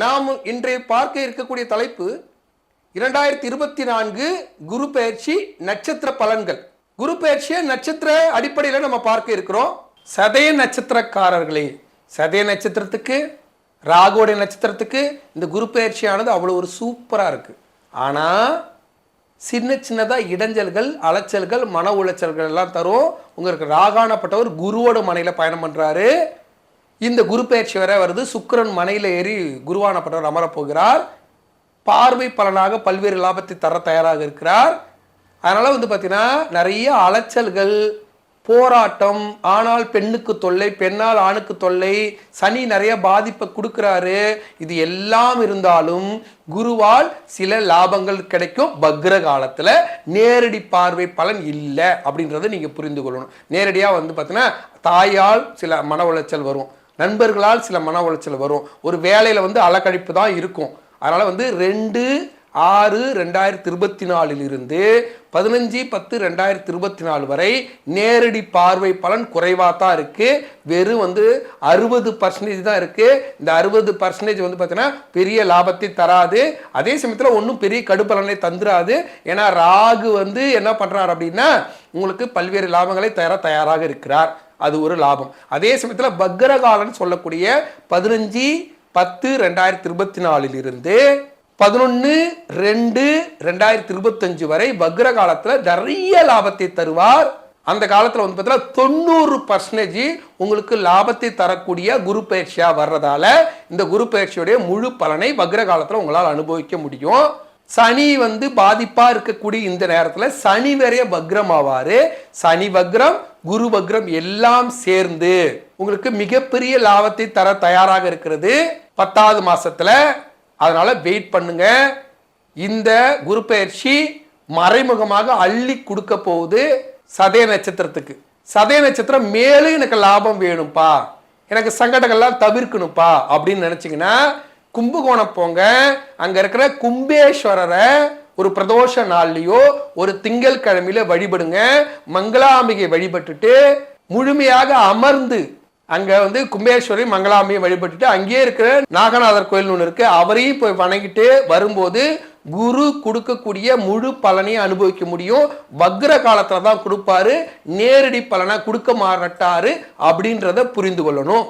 நாம் இன்றைய பார்க்க இருக்கக்கூடிய தலைப்பு இரண்டாயிரத்தி இருபத்தி நான்கு குரு பயிற்சி நட்சத்திர பலன்கள். குரு பயிற்சியை நட்சத்திர அடிப்படையில் நம்ம பார்க்க இருக்கிறோம். சதய நட்சத்திரக்காரர்களே சதய நட்சத்திரத்துக்கு ராகுடைய நட்சத்திரத்துக்கு இந்த குரு பயிற்சியானது அவ்வளோ ஒரு சூப்பராக இருக்குது ஆனால் சின்ன சின்னதாக இடைஞ்சல்கள் அலைச்சல்கள் மன உளைச்சல்கள் எல்லாம் தரும். உங்களுக்கு ராகானப்பட்டவர் குருவோட மனையில் பயணம் பண்ணுறாரு இந்த குரு பயிற்சி வரை வருது. சுக்கிரன் மனையில் ஏறி குருவானப்பட்டவர் அமரப் போகிறார். பார்வை பலனாக பல்வேறு லாபத்தை தர தயாராக இருக்கிறார். அதனால் வந்து பார்த்திங்கன்னா நிறைய அலைச்சல்கள் போராட்டம் ஆனால் பெண்ணுக்கு தொல்லை பெண்ணால் ஆணுக்கு தொல்லை சனி நிறைய பாதிப்பை கொடுக்குறாரு. இது எல்லாம் இருந்தாலும் குருவால் சில லாபங்கள் கிடைக்கும். பக்ர காலத்தில் நேரடி பார்வை பலன் இல்லை அப்படின்றத நீங்கள் புரிந்து கொள்ளணும். நேரடியாக வந்து பார்த்தீங்கன்னா தாயால் சில மன உளைச்சல் வரும். நண்பர்களால் சில மன உளைச்சல் வரும். ஒரு வேலையில் வந்து அலக்கழிப்பு தான் இருக்கும். அதனால் வந்து ரெண்டு ஆறு ரெண்டாயிரத்தி இருபத்தி நாலிலிருந்து பதினஞ்சு பத்து ரெண்டாயிரத்தி இருபத்தி நாலு வரை நேரடி பார்வை பலன் குறைவாக தான் இருக்குது வெறும் வந்து அறுபது பர்சன்டேஜ் தான் இருக்குது இந்த அறுபது பர்சன்டேஜ் வந்து பார்த்தீங்கன்னா பெரிய லாபத்தை தராது. அதே சமயத்தில் ஒன்றும் பெரிய கடுப்பலனை தந்துடாது ஏன்னா ராகு வந்து என்ன பண்ணுறார் அப்படின்னா உங்களுக்கு பல்வேறு லாபங்களை தர தயாராக இருக்கிறார். அது ஒரு லாபம். அதே சமயத்தில் பக்ரகாலன்னு சொல்லக்கூடிய பதினஞ்சு பத்து ரெண்டாயிரத்தி இருபத்தி நாலிலிருந்து பதினொன்று ரெண்டு ரெண்டாயிரத்தி இருபத்தஞ்சு வரை வக்ர காலத்தில் நிறைய லாபத்தை தருவார். அந்த காலத்தில் வந்து பார்த்தீங்கன்னா தொண்ணூறு பர்சன்டேஜ் உங்களுக்கு லாபத்தை தரக்கூடிய குரு பயிற்சியாக வர்றதால இந்த குரு பயிற்சியுடைய முழு பலனை வக்ர காலத்தில் உங்களால் அனுபவிக்க முடியும். சனி வந்து பாதிப்பாக இருக்கக்கூடிய இந்த நேரத்தில் சனி வரைய வக்ரம் ஆவார் சனி வக்ரம் குரு வக்ரம் எல்லாம் சேர்ந்து உங்களுக்கு மிகப்பெரிய லாபத்தை தர தயாராக இருக்கிறது. பத்தாவது மாசத்துல. அதனால வெயிட் பண்ணுங்க. இந்த குரு பயிற்சி மறைமுகமாக அள்ளி கொடுக்க போகுது சதய நட்சத்திரத்துக்கு. சதய நட்சத்திரம் மேலும் எனக்கு லாபம் வேணும்ப்பா எனக்கு சங்கடங்கள்லாம் தவிர்க்கணும்ப்பா அப்படின்னு நினச்சிங்கன்னா கும்பகோணம் போங்க. அங்க இருக்கிற கும்பேஸ்வரரை ஒரு பிரதோஷ நாள்லயோ ஒரு திங்கள் கிழமையில வழிபடுங்க. மங்களாம்பிகை வழிபட்டுட்டு முழுமையாக அமர்ந்து அங்க வந்து கும்பேஸ்வரி மங்களாம்பியை வழிபட்டுட்டு அங்கேயே இருக்கிற நாகநாதர் கோயில் ஒன்று இருக்கு. அவரையும் போய் வணங்கிட்டு வரும்போது குரு கொடுக்கக்கூடிய முழு பலனையும் அனுபவிக்க முடியும். வக்ர காலத்துல தான் கொடுப்பாரு. நேரடி பலனை கொடுக்க மாட்டாரு அப்படின்றத புரிந்து கொள்ளணும்.